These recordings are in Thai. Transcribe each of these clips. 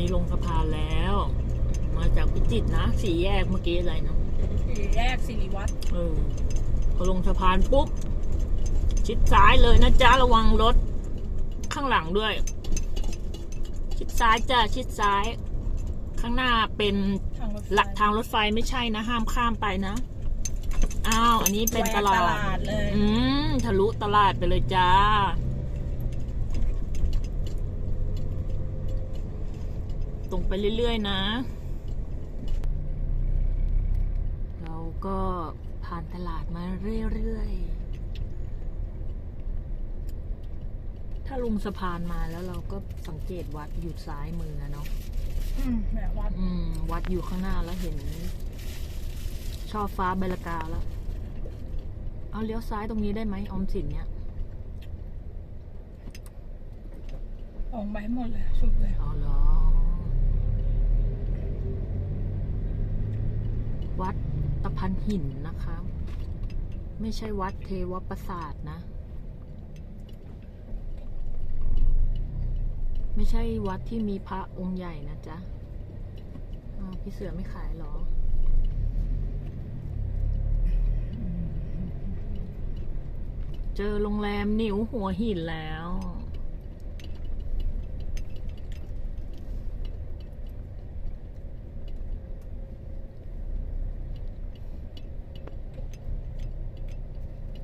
นี้ลงสะพานแล้ว มาจากพิจิตรนะสี่แยกเมื่อกี้อะไรนะสี่แยกสิริวัฒน์เออพอลงสะพานปุ๊บ ชิดซ้ายเลยนะจ๊ะระวังรถข้างหลังด้วย ชิดซ้ายจ้ะชิดซ้าย ข้างหน้าเป็นทางรถไฟหลักทางรถไฟไม่ใช่นะ ห้ามข้ามไปนะอ้าวอันนี้เป็นตลาแหวกดตลาดเลยอืมทะลุตลาดไปเลยจ้า ตรงไปเรื่อยๆนะ เราก็ผ่านตลาดมาเรื่อยๆ ถ้าลงสะพานมาแล้วเราก็สังเกตวัดอยู่ซ้ายมือนะเนาะอืมแบบวัดอืม วัดอยู่ข้างหน้าแล้วเห็น ช่อฟ้าใบละกาแล้ว เอาเลี้ยวซ้ายตรงนี้ได้ไหมออมสินเนี่ยออกไปให้หมดเลยสุดเลย เอาเหรอ วัดตะพันหินนะคะ ไม่ใช่วัดเทวประสาทนะ ไม่ใช่วัดที่มีพระองค์ใหญ่นะจ๊ะพี่เสือไม่ขายหรอเจอโรงแรมนิวหัวหินแล้ว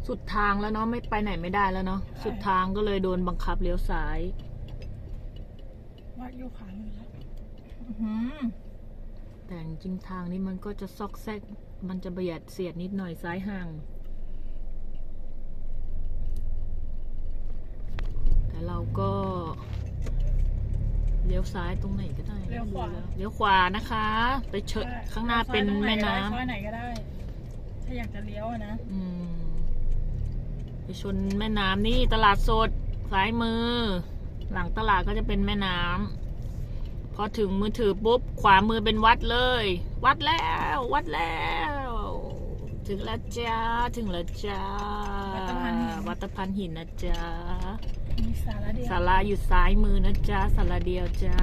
สุดทางแล้วเนาะไม่ไปไหนไม่ได้แล้วเนาะสุดทางก็เลยโดนบังคับเลี้ยวซ้ายวัดอยู่ขวามือแล้วอื้อหือแต่จริงๆทางนี้มันก็จะซอกแซก มันจะเบียดเสียดนิดหน่อยซ้ายห่าง แต่เราก็เลี้ยวซ้ายตรงไหนก็ได้เลี้ยวขวาเลี้ยวขวานะคะ ไปเชดข้างหน้าเป็นแม่น้ำซอยไหนก็ได้ ถ้าอยากจะเลี้ยวอะนะ อืม ไปชนแม่น้ำนี่ตลาดสดซ้ายมือ หลังตลาดก็จะเป็นแม่น้ำพอถึงมือถือปุ๊บ ขวามือเป็นวัดเลย วัดแล้ว วัดแล้ว ถึงแล้วจ้าถึงแล้วจ้าวัดตะพานหินวัดตะพันหินนะจ๊ะมีสาระเดียวศาลาอยู่ซ้ายมือนะจ๊ะศาลาเดียวจ้า